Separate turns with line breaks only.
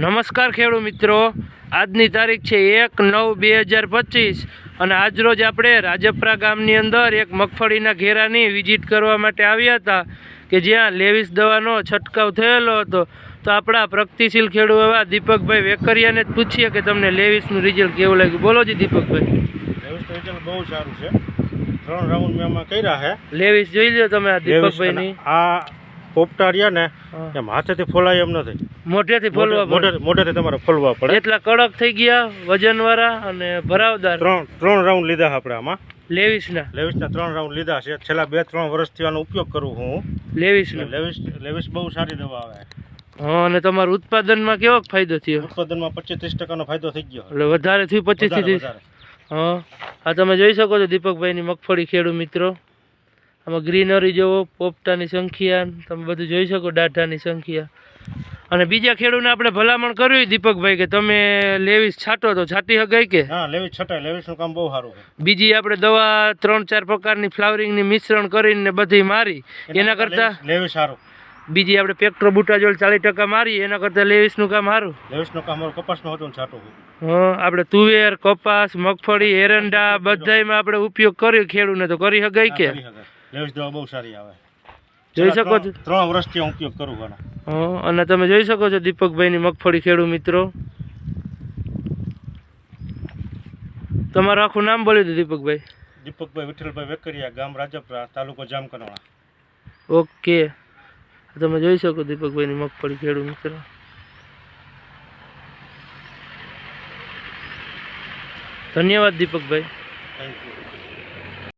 નમસ્કાર ખેડૂત મિત્રો. આજની તારીખ છે એક નવ બે હજાર પચીસ અને આજરોજ આપણે રાજપરા ગામની અંદર એક મગફળીના ઘેરાની વિઝિટ કરવા માટે આવ્યા હતા કે જ્યાં લેવિસ દવાનો છંટકાવ થયેલો હતો. તો આપણા પ્રગતિશીલ ખેડૂત એવા દીપકભાઈ વેકરિયાને જ પૂછીએ કે તમને લેવિસનું રિઝલ્ટ કેવું લાગ્યું? બોલો જી દીપકભાઈ.
રિઝલ્ટ બહુ સારું છે. ત્રણ રાઉન્ડ મેં કર્યા છે.
લેવિસ જોઈ લો તમે આ દીપકભાઈની.
આ પોપટા રહ્યા ને એમ હાથેથી ફોલાય એમ નથી.
મોઢેથી ફોલવા
મોઢે મોઢેથી તમારે ફોલવા પડે.
એટલા કડક થઈ ગયા વજનવાળા અને ભરાવદાર.
ત્રણ ત્રણ રાઉન્ડ લીધા આપણે આમાં.
લેવિસના.
લેવિસના ત્રણ રાઉન્ડ લીધા છે. છેલ્લા બે ત્રણ વર્ષથી આનો ઉપયોગ કરું હું.
લેવિસના.
લેવિસ લેવિસ બહુ સારી દવા આવે.
હા અને તમારું ઉત્પાદનમાં કેવો ફાયદો થયો?
ઉત્પાદનમાં પચીસ ત્રીસ ટકાનો ફાયદો થઈ ગયો.
એટલે વધારે થયું
પચીસથી
ત્રીસ હા. આ તમે જોઈ શકો છો દીપકભાઈની મગફળી ખેડૂત મિત્રો. આમાં ગ્રીનરી જોવો પોપટાની સંખ્યા તમે બધું જોઈ શકો ડાઢાની સંખ્યા. અને બીજા ખેડૂતને આપણે ભલામણ કર્યું દીપકભાઈ કે તમે લેવીસ છાંટો તો છાંટી શકાય કે?
હા લેવીસ છટાય લેવીસનું કામ બહુ સારું
બીજી આપણે દવા ત્રણ ચાર પ્રકારની ફ્લાવરિંગની મિશ્રણ કરીને બધી મારી. એના કરતાં
લેવિસ- સારું.
બીજી આપણે પેક્ટ્રો બુટાજોલ ચાલીસ ટકા મારી એના કરતાં લેવીસનું કામ સારું.
લેવિસનું કામ કપાસનું હતું છાંટું.
હા આપણે તુવેર કપાસ મગફળી એરંડા બધાયમાં આપણે ઉપયોગ કર્યો ખેડૂને તો કરી શકાય કે.
લેવિસ દવા બહુ સારી આવે.
જોઈ શકો છો?
ત્રણ- વર્ષથી હું ઉપયોગ કરું આનો.
અને તમે જોઈ શકો છો દીપકભાઈની મગફળી ખેડૂ મિત્રો. તમારું આખું નામ બોલી દો દીપકભાઈ.
દીપકભાઈ વિઠ્ઠલભાઈ વેકરિયા ગામ રાજપરા તાલુકો જામકરવાણા
ઓકે. તમે જોઈ શકો દીપકભાઈની મગફળી ખેડૂ મિત્રો. ધન્યવાદ દીપકભાઈ.
Thank you